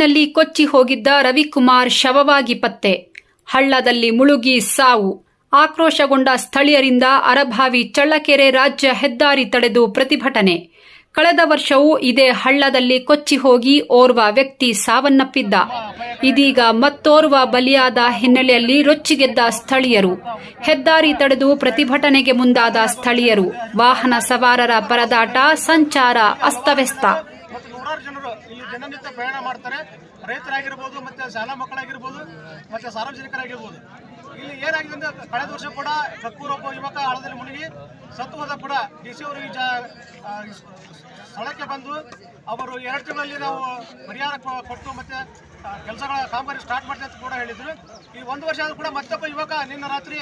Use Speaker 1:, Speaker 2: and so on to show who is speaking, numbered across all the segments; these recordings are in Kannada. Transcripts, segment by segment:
Speaker 1: ನೀರಿನಲ್ಲಿ ಕೊಚ್ಚಿ ಹೋಗಿದ್ದ ರವಿಕುಮಾರ್ ಶವವಾಗಿ ಪತ್ತೆ. ಹಳ್ಳದಲ್ಲಿ ಮುಳುಗಿ ಸಾವು. ಆಕ್ರೋಶಗೊಂಡ ಸ್ಥಳೀಯರಿಂದ ಅರಭಾವಿ ಚಳ್ಳಕೆರೆ ರಾಜ್ಯ ಹೆದ್ದಾರಿ ತಡೆದು ಪ್ರತಿಭಟನೆ. ಕಳೆದ ವರ್ಷವೂ ಇದೇ ಹಳ್ಳದಲ್ಲಿ ಕೊಚ್ಚಿ ಹೋಗಿ ಓರ್ವ ವ್ಯಕ್ತಿ ಸಾವನ್ನಪ್ಪಿದ್ದ. ಇದೀಗ ಮತ್ತೋರ್ವ ಬಲಿಯಾದ ಹಿನ್ನೆಲೆಯಲ್ಲಿ ರೊಚ್ಚಿಗೆದ್ದ ಸ್ಥಳೀಯರು. ಹೆದ್ದಾರಿ ತಡೆದು ಪ್ರತಿಭಟನೆಗೆ ಮುಂದಾದ ಸ್ಥಳೀಯರು. ವಾಹನ ಸವಾರರ ಪರದಾಟ, ಸಂಚಾರ ಅಸ್ತವ್ಯಸ್ತ
Speaker 2: ಮತ್ತು ನೂರಾರು ಜನರು ಇಲ್ಲಿ ದಿನನಿತ್ಯ ಪ್ರಯಾಣ ಮಾಡ್ತಾರೆ. ರೈತರಾಗಿರ್ಬೋದು, ಮತ್ತು ಶಾಲಾ ಮಕ್ಕಳಾಗಿರ್ಬೋದು, ಮತ್ತು ಸಾರ್ವಜನಿಕರಾಗಿರ್ಬೋದು. ಇಲ್ಲಿ ಏನಾಗಿದೆ ಅಂದರೆ, ಕಳೆದ ವರ್ಷ ಕೂಡ ಕಕ್ಕೂರೊಬ್ಬ ಯುವಕ ಆಳದಲ್ಲಿ ಮುಳುಗಿ, ಸತ್ತು ಕೂಡ ಡಿ ಸಿ ಅವರು ಈ ಸ್ಥಳಕ್ಕೆ ಬಂದು ಅವರು ಎರಡು ತಿಂಗಳಲ್ಲಿ ನಾವು ಪರಿಹಾರ ಕೊಟ್ಟು ಮತ್ತು ಕೆಲಸಗಳ ಕಾಮಗಾರಿ ಸ್ಟಾರ್ಟ್ ಮಾಡ್ತೀವಿ ಅಂತ ಕೂಡ ಹೇಳಿದರು. ಈ ಒಂದು ವರ್ಷ ಆದರೂ ಕೂಡ ಮತ್ತೊಬ್ಬ ಯುವಕ ನಿನ್ನ ರಾತ್ರಿ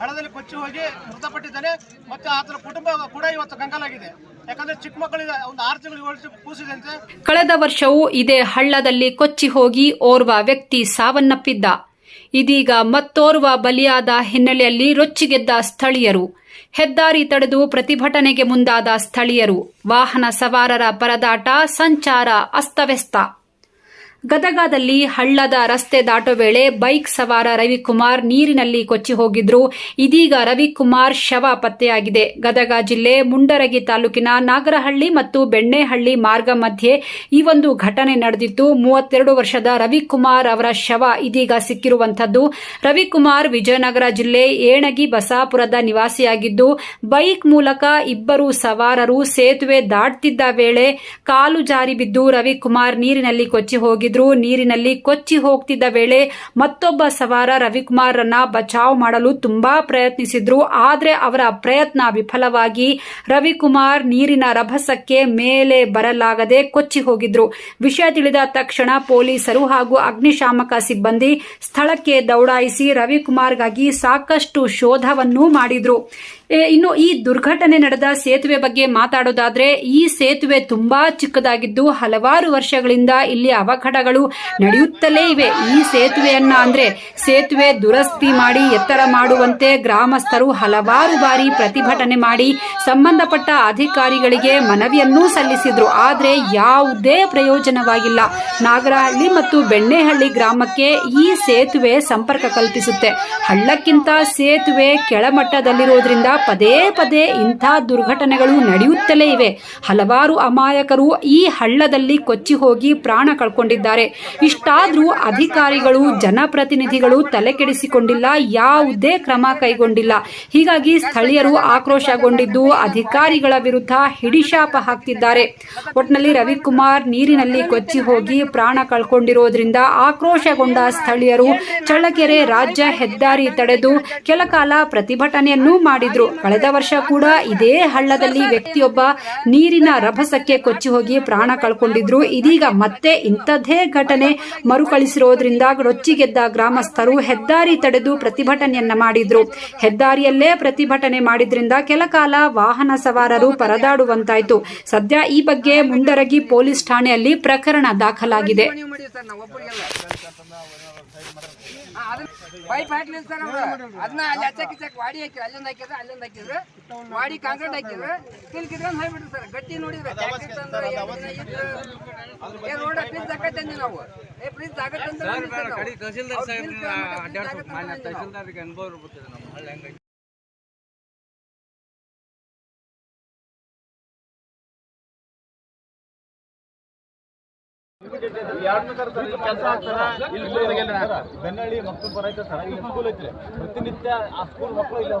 Speaker 2: ಹಳದಲ್ಲಿ ಕೊಚ್ಚಿ ಹೋಗಿ ಮೃತಪಟ್ಟಿದ್ದಾನೆ. ಮತ್ತು ಆತನ ಕುಟುಂಬ ಕೂಡ ಇವತ್ತು ಕಂಗಾಲಾಗಿದೆ.
Speaker 1: ಕಳೆದ ವರ್ಷವೂ ಇದೇ ಹಳ್ಳದಲ್ಲಿ ಕೊಚ್ಚಿ ಹೋಗಿ ಓರ್ವ ವ್ಯಕ್ತಿ ಸಾವನ್ನಪ್ಪಿದ್ದ. ಇದೀಗ ಮತ್ತೋರ್ವ ಬಲಿಯಾದ ಹಿನ್ನೆಲೆಯಲ್ಲಿ ರೊಚ್ಚಿಗೆದ್ದ ಸ್ಥಳೀಯರು. ಹೆದ್ದಾರಿ ತಡೆದು ಪ್ರತಿಭಟನೆಗೆ ಮುಂದಾದ ಸ್ಥಳೀಯರು. ವಾಹನ ಸವಾರರ ಪರದಾಟ, ಸಂಚಾರ ಅಸ್ತವ್ಯಸ್ತ. ಗದಗದಲ್ಲಿ ಹಳ್ಳದ ರಸ್ತೆ ದಾಟೋ ವೇಳೆ ಬೈಕ್ ಸವಾರ ರವಿಕುಮಾರ್ ನೀರಿನಲ್ಲಿ ಕೊಚ್ಚಿ ಹೋಗಿದ್ರು. ಇದೀಗ ರವಿಕುಮಾರ್ ಶವ ಪತ್ತೆಯಾಗಿದೆ. ಗದಗ ಜಿಲ್ಲೆ ಮುಂಡರಗಿ ತಾಲೂಕಿನ ನಾಗರಹಳ್ಳಿ ಮತ್ತು ಬೆಣ್ಣೆಹಳ್ಳಿ ಮಾರ್ಗ ಮಧ್ಯೆ ಈ ಒಂದು ಘಟನೆ ನಡೆದಿದ್ದು, ಮೂವತ್ತೆರಡು ವರ್ಷದ ರವಿಕುಮಾರ್ ಅವರ ಶವ ಇದೀಗ ಸಿಕ್ಕಿರುವಂತದ್ದು ರವಿಕುಮಾರ್ ವಿಜಯನಗರ ಜಿಲ್ಲೆ ಏಣಗಿ ಬಸಾಪುರದ ನಿವಾಸಿಯಾಗಿದ್ದು, ಬೈಕ್ ಮೂಲಕ ಇಬ್ಬರು ಸವಾರರು ಸೇತುವೆ ದಾಟ್ತಿದ್ದ ವೇಳೆ ಕಾಲು ಜಾರಿ ಬಿದ್ದು ರವಿಕುಮಾರ್ ನೀರಿನಲ್ಲಿ ಕೊಚ್ಚಿ ಹೋಗಿದ್ರು ನೀರಿನಲ್ಲಿ ಕೊಚ್ಚಿ ಹೋಗ್ತಿದ್ದ ವೇಳೆ ಮತ್ತೊಬ್ಬ ಸವಾರ ರವಿಕುಮಾರ್ರನ್ನ ಬಚಾವ್ ಮಾಡಲು ತುಂಬಾ ಪ್ರಯತ್ನಿಸಿದ್ರು. ಆದರೆ ಅವರ ಪ್ರಯತ್ನ ವಿಫಲವಾಗಿ ರವಿಕುಮಾರ್ ನೀರಿನ ರಭಸಕ್ಕೆ ಮೇಲೆ ಬರಲಾಗದೆ ಕೊಚ್ಚಿ ಹೋಗಿದ್ರು. ವಿಷಯ ತಿಳಿದ ತಕ್ಷಣ ಪೊಲೀಸರು ಹಾಗೂ ಅಗ್ನಿಶಾಮಕ ಸಿಬ್ಬಂದಿ ಸ್ಥಳಕ್ಕೆ ದೌಡಾಯಿಸಿ ರವಿಕುಮಾರ್ಗಾಗಿ ಸಾಕಷ್ಟು ಶೋಧವನ್ನು ಮಾಡಿದ್ರು. ಇನ್ನು ಈ ದುರ್ಘಟನೆ ನಡೆದ ಸೇತುವೆ ಬಗ್ಗೆ ಮಾತಾಡೋದಾದ್ರೆ, ಈ ಸೇತುವೆ ತುಂಬಾ ಚಿಕ್ಕದಾಗಿದ್ದು ಹಲವಾರು ವರ್ಷಗಳಿಂದ ಇಲ್ಲಿ ಅವಘಡಗಳು ನಡೆಯುತ್ತಲೇ ಇವೆ. ಈ ಸೇತುವೆಯನ್ನ ಅಂದ್ರೆ ಸೇತುವೆ ದುರಸ್ತಿ ಮಾಡಿ ಎತ್ತರ ಮಾಡುವಂತೆ ಗ್ರಾಮಸ್ಥರು ಹಲವಾರು ಬಾರಿ ಪ್ರತಿಭಟನೆ ಮಾಡಿ ಸಂಬಂಧಪಟ್ಟ ಅಧಿಕಾರಿಗಳಿಗೆ ಮನವಿಯನ್ನೂ ಸಲ್ಲಿಸಿದ್ರು. ಆದ್ರೆ ಯಾವುದೇ ಪ್ರಯೋಜನವಾಗಿಲ್ಲ. ನಾಗರಹಳ್ಳಿ ಮತ್ತು ಬೆಣ್ಣೆಹಳ್ಳಿ ಗ್ರಾಮಕ್ಕೆ ಈ ಸೇತುವೆ ಸಂಪರ್ಕ ಕಲ್ಪಿಸುತ್ತೆ. ಹಳ್ಳಕ್ಕಿಂತ ಸೇತುವೆ ಕೆಳಮಟ್ಟದಲ್ಲಿರೋದ್ರಿಂದ ಪದೇ ಪದೇ ಇಂಥ ದುರ್ಘಟನೆಗಳು ನಡೆಯುತ್ತಲೇ ಇವೆ. ಹಲವಾರು ಅಮಾಯಕರು ಈ ಹಳ್ಳದಲ್ಲಿ ಕೊಚ್ಚಿ ಹೋಗಿ ಪ್ರಾಣ ಕಳ್ಕೊಂಡಿದ್ದಾರೆ. ಇಷ್ಟಾದರೂ ಅಧಿಕಾರಿಗಳು, ಜನಪ್ರತಿನಿಧಿಗಳು ತಲೆಕೆಡಿಸಿಕೊಂಡಿಲ್ಲ, ಯಾವುದೇ ಕ್ರಮ ಕೈಗೊಂಡಿಲ್ಲ. ಹೀಗಾಗಿ ಸ್ಥಳೀಯರು ಆಕ್ರೋಶಗೊಂಡಿದ್ದು ಅಧಿಕಾರಿಗಳ ವಿರುದ್ಧ ಹಿಡಿಶಾಪ ಹಾಕ್ತಿದ್ದಾರೆ. ಒಟ್ನಲ್ಲಿ ರವಿಕುಮಾರ್ ನೀರಿನಲ್ಲಿ ಕೊಚ್ಚಿ ಹೋಗಿ ಪ್ರಾಣ ಕಳ್ಕೊಂಡಿರೋದ್ರಿಂದ ಆಕ್ರೋಶಗೊಂಡ ಸ್ಥಳೀಯರು ಚಳ್ಳಕೆರೆ ರಾಜ್ಯ ಹೆದ್ದಾರಿ ತಡೆದು ಕೆಲಕಾಲ ಪ್ರತಿಭಟನೆಯನ್ನೂ ಮಾಡಿದ್ರು. ಕಳೆದ ವರ್ಷ ಕೂಡ ಇದೇ ಹಳ್ಳದಲ್ಲಿ ವ್ಯಕ್ತಿಯೊಬ್ಬ ನೀರಿನ ರಭಸಕ್ಕೆ ಕೊಚ್ಚಿ ಹೋಗಿ ಪ್ರಾಣ ಕಳ್ಕೊಂಡಿದ್ರು. ಇದೀಗ ಮತ್ತೆ ಇಂಥದ್ದೇ ಘಟನೆ ಮರುಕಳಿಸಿರೋದ್ರಿಂದ ರೊಚ್ಚಿಗೆದ್ದ ಗ್ರಾಮಸ್ಥರು ಹೆದ್ದಾರಿ ತಡೆದು ಪ್ರತಿಭಟನೆಯನ್ನ ಮಾಡಿದ್ರು. ಹೆದ್ದಾರಿಯಲ್ಲೇ ಪ್ರತಿಭಟನೆ ಮಾಡಿದ್ರಿಂದ ಕೆಲಕಾಲ ವಾಹನ ಸವಾರರು ಪರದಾಡುವಂತಾಯ್ತು. ಸದ್ಯ ಈ ಬಗ್ಗೆ ಮುಂಡರಗಿ ಪೊಲೀಸ್ ಠಾಣೆಯಲ್ಲಿ ಪ್ರಕರಣ ದಾಖಲಾಗಿದೆ.
Speaker 3: ಅದನ್ನ ಅಲ್ಲಿ ವಾಡಿ ಹಾಕಿ, ಅಲ್ಲಿಂದ ಹಾಕಿದ್ರೆ ಅಲ್ಲಿಂದ ಹಾಕಿದ್ರು ಮಾಡಿ ಕಾಂಕ್ರೀಟ್ ಹಾಕಿದ್ರು ತಿಲ್ಕಿದ್ರೆ ಹೋಗ್ಬಿಟ್ರು ಸರ್. ಗಟ್ಟಿ ನೋಡಿದ್ರೆ ಟ್ಯಾಕ್ಟ್ರಿ ತಂದ್ರೆ ಏ ರೋಡ್ ಪ್ಲೀಸ್ ಆಕತ್ತಂದಿ ನಾವು. ಏ ಪ್ಲೀಸ್ ಆಗತ್ತಂದ್ರೆ
Speaker 4: ಕಡಿ ತಹಸೀಲ್ದಾರ್ ಮಾನ್ಯ ತಹಸೀಲ್ದಾರ್ಗೆ ಅನುಭವ ಇರ್ಬೋದು ನಮ್ಮ ಹಳ್ಳಿ ಹಂಗಾಗಿ
Speaker 2: ಬೆನ್ನಳ್ಳಿ ಮಕ್ಕಳು ಬರೈತೆ ಸರ್. ಇಲ್ಲಿ ಸ್ಕೂಲ್ ಐತ್ರಿ ಪ್ರತಿನಿತ್ಯ ಆ ಸ್ಕೂಲ್ ಮಕ್ಕಳು ಇಲ್ಲಿ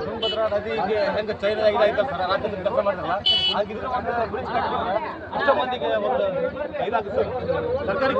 Speaker 2: ತುಂಗಭದ್ರಾ ನದಿಗೆ ಹೆಂಗ ಚೈನಾ ಆಗಿದೆ ಸರ್. ರಾಜ್ಯದ ಕೆಲಸ ಆಗಿದ್ರೆ ಬ್ರಿಡ್ಜ್ ಕಟ್ಟಿದ್ರೆ ಅಷ್ಟೋ ಮಂದಿಗೆ ಒಂದು ಇದಾಗುತ್ತೆ ಸರ್ ಸರ್ಕಾರಿ